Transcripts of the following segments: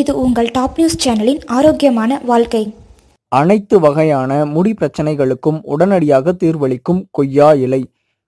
இது உங்கள் top news சேனலின் ஆரோக்கியமான வாழ்க்கை. அனைத்து வகையான முடி பிரச்சனைகளுக்கும் உடனடியாக தீர்வளிக்கும் கொய்யா இலை.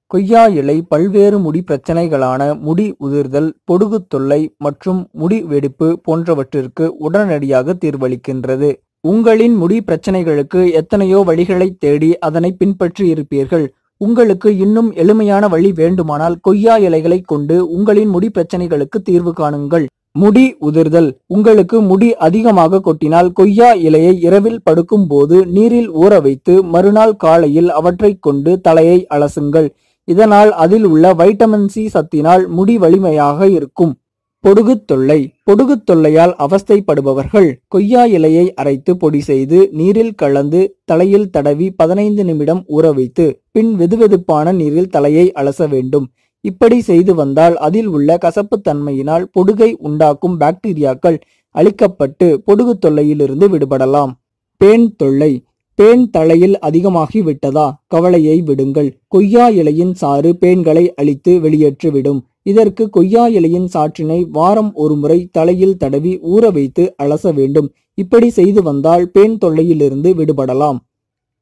கொய்யா இலை பல்வேறு முடி பிரச்சனைகளான முடி உதிர்தல் பொடுகு தொல்லை மற்றும் முடி வெடிப்பு போன்றவற்றிற்கு உடனடியாக தீர்வளிக்கின்றது. உங்களின் முடி பிரச்சனைகளுக்கு எத்தனையோ வழிகளை தேடி அதனை பின்பற்றி இருப்பீர்கள். உங்களுக்கு இன்னும் எளிமையான வழி வேண்டுமானால் கொய்யா இலைகளை கொண்டு உங்களின் முடி பிரச்சனைகளுக்கு தீர்வு காணுங்கள். முடி உதிர்தல். உங்களுக்கு முடி அதிகமாக கொட்டினால் கொய்யா இலையை இரவில் படுக்கும் போது நீரில் ஊற வைத்து மறுநாள் காலையில் அவற்றைக் கொண்டு தலையை அலசுங்கள். இதனால் அதில் உள்ள வைட்டமின் சி சத்தினால் முடி வலிமையாக இருக்கும். பொடுகுத் தொல்லை. பொடுகுத் தொல்லையால் அவஸ்தைப்படுபவர்கள் கொய்யா இலையை அரைத்து பொடி செய்து நீரில் கலந்து தலையில் தடவி பதினைந்து நிமிடம் ஊற வைத்து பின் வெதுவெதுப்பான நீரில் தலையை அலச வேண்டும். இப்படி செய்து வந்தால் அதில் உள்ள கசப்புத்தன்மையினால் பொடுகை உண்டாக்கும் பாக்டீரியாக்கள் அழிக்கப்பட்டு பொடுகு தொல்லையிலிருந்து விடுபடலாம். பேன் தொல்லை. பேன் தலையில் அதிகமாகி விட்டதா கவலையை விடுங்கள். கொய்யா இலையின் சாறு பேன்களை அழித்து வெளியேற்றிவிடும். இதற்கு கொய்யா இலையின் சாற்றினை வாரம் ஒரு முறை தலையில் தடவி ஊற வைத்து அலச வேண்டும். இப்படி செய்து வந்தால் பேன் தொல்லையிலிருந்து விடுபடலாம்.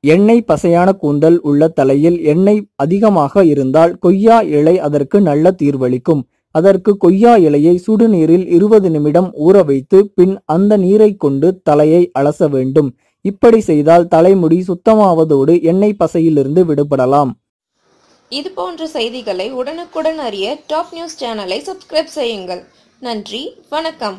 எண்ணெய் பசையான கூந்தல் உள்ள தலையில் எண்ணெய் அதிகமாக இருந்தால் கொய்யா இலை அதற்கு நல்ல தீர்வளிக்கும். அதற்கு கொய்யா இலையை சுடுநீரில் இருபது நிமிடம் ஊற வைத்து பின் அந்த நீரை கொண்டு தலையை அலச வேண்டும். இப்படி செய்தால் தலைமுடி சுத்தமாவதோடு எண்ணெய் பசையிலிருந்து விடுபடலாம். இது போன்ற செய்திகளை உடனுக்குடன் அறிய டாப் நியூஸ் சேனலை சப்ஸ்கிரைப் செய்யுங்கள். நன்றி வணக்கம்.